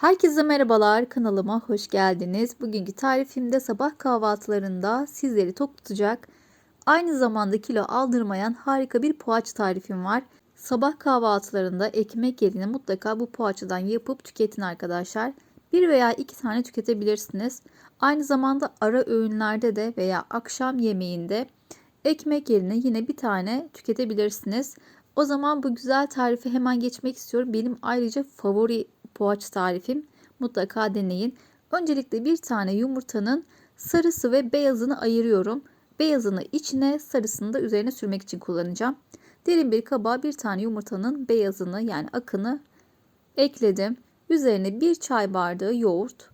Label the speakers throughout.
Speaker 1: Herkese merhabalar kanalıma hoş geldiniz. Bugünkü tarifimde sabah kahvaltılarında sizleri tok tutacak, aynı zamanda kilo aldırmayan harika bir poğaça tarifim var. Sabah kahvaltılarında ekmek yerine mutlaka bu poğaçadan yapıp tüketin arkadaşlar. Bir veya iki tane tüketebilirsiniz. Aynı zamanda ara öğünlerde de veya akşam yemeğinde ekmek yerine yine bir tane tüketebilirsiniz. O zaman bu güzel tarifi hemen geçmek istiyorum. Benim ayrıca favori poğaça tarifim. Mutlaka deneyin. Öncelikle bir tane yumurtanın sarısı ve beyazını ayırıyorum. Beyazını içine, sarısını da üzerine sürmek için kullanacağım. Derin bir kaba bir tane yumurtanın beyazını yani akını ekledim. Üzerine bir çay bardağı yoğurt.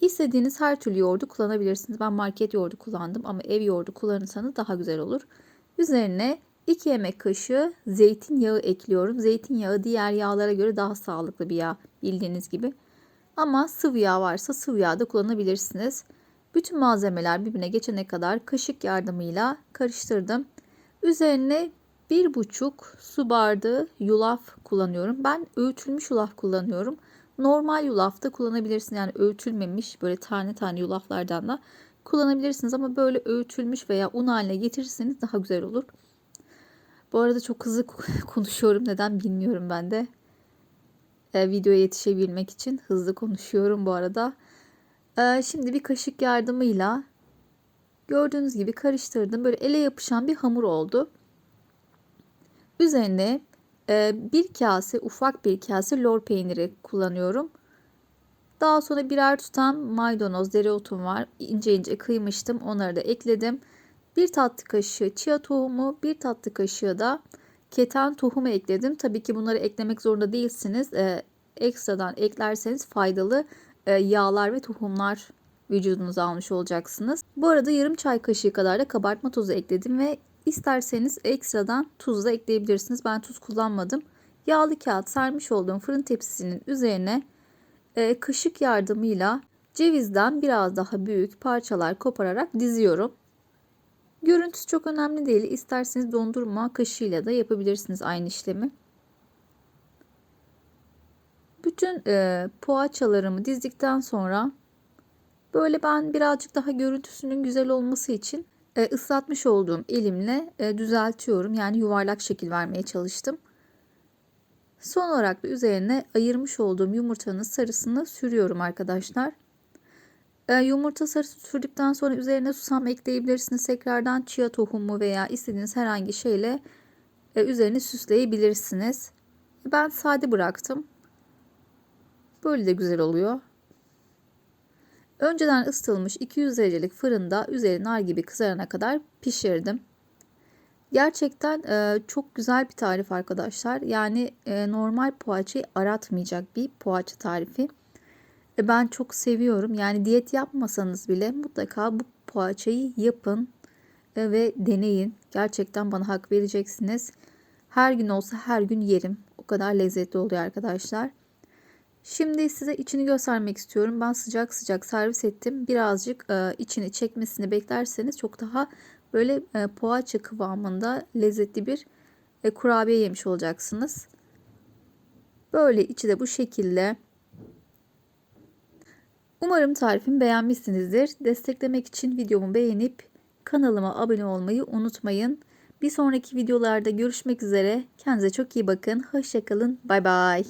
Speaker 1: İstediğiniz her türlü yoğurdu kullanabilirsiniz. Ben market yoğurdu kullandım ama ev yoğurdu kullanırsanız daha güzel olur. Üzerine 2 yemek kaşığı zeytinyağı ekliyorum. Zeytinyağı diğer yağlara göre daha sağlıklı bir yağ bildiğiniz gibi. Ama sıvı yağ varsa sıvı yağ da kullanabilirsiniz. Bütün malzemeler birbirine geçene kadar kaşık yardımıyla karıştırdım. Üzerine bir buçuk su bardağı yulaf kullanıyorum. Ben öğütülmüş yulaf kullanıyorum. Normal yulaf da kullanabilirsiniz. Yani öğütülmemiş böyle tane tane yulaflardan da kullanabilirsiniz. Ama böyle öğütülmüş veya un haline getirirseniz daha güzel olur. Bu arada çok hızlı konuşuyorum. Neden bilmiyorum ben de. E, videoya yetişebilmek için hızlı konuşuyorum bu arada. E, şimdi bir kaşık yardımıyla gördüğünüz gibi karıştırdım. Böyle ele yapışan bir hamur oldu. Üzerine e, bir kase ufak bir kase lor peyniri kullanıyorum. Daha sonra birer tutam maydanoz, dereotum var. İnce ince kıymıştım. Onları da ekledim. 1 tatlı kaşığı chia tohumu, 1 tatlı kaşığı da keten tohumu ekledim. Tabii ki bunları eklemek zorunda değilsiniz. Ee, ekstradan eklerseniz faydalı e, yağlar ve tohumlar vücudunuza almış olacaksınız. Bu arada yarım çay kaşığı kadar da kabartma tozu ekledim ve isterseniz ekstradan tuz da ekleyebilirsiniz. Ben tuz kullanmadım. Yağlı kağıt sermiş olduğum fırın tepsisinin üzerine e, kaşık yardımıyla cevizden biraz daha büyük parçalar kopararak diziyorum. Görüntüsü çok önemli değil. İsterseniz dondurma kaşığıyla da yapabilirsiniz aynı işlemi. Bütün e, poğaçalarımı dizdikten sonra böyle ben birazcık daha görüntüsünün güzel olması için e, ıslatmış olduğum elimle e, düzeltiyorum. Yani yuvarlak şekil vermeye çalıştım. Son olarak da üzerine ayırmış olduğum yumurtanın sarısını sürüyorum arkadaşlar. E, yumurta sarısı sürdükten sonra üzerine susam ekleyebilirsiniz. Tekrardan chia tohumu veya istediğiniz herhangi şeyle e, üzerine süsleyebilirsiniz. Ben sade bıraktım. Böyle de güzel oluyor. Önceden ısıtılmış 200 derecelik fırında üzeri nar gibi kızarana kadar pişirdim. Gerçekten e, çok güzel bir tarif arkadaşlar. Yani e, normal poğaçayı aratmayacak bir poğaça tarifi. E, ben çok seviyorum. Yani diyet yapmasanız bile mutlaka bu poğaçayı yapın e, ve deneyin. Gerçekten bana hak vereceksiniz. Her gün olsa her gün yerim. O kadar lezzetli oluyor arkadaşlar. Şimdi size içini göstermek istiyorum. Ben sıcak sıcak servis ettim. Birazcık e, içini çekmesini beklerseniz çok daha böyle poğaça kıvamında lezzetli bir kurabiye yemiş olacaksınız. Böyle içi de bu şekilde. Umarım tarifimi beğenmişsinizdir. Desteklemek için videomu beğenip kanalıma abone olmayı unutmayın. Bir sonraki videolarda görüşmek üzere. Kendinize çok iyi bakın. Hoşçakalın. Bay bay.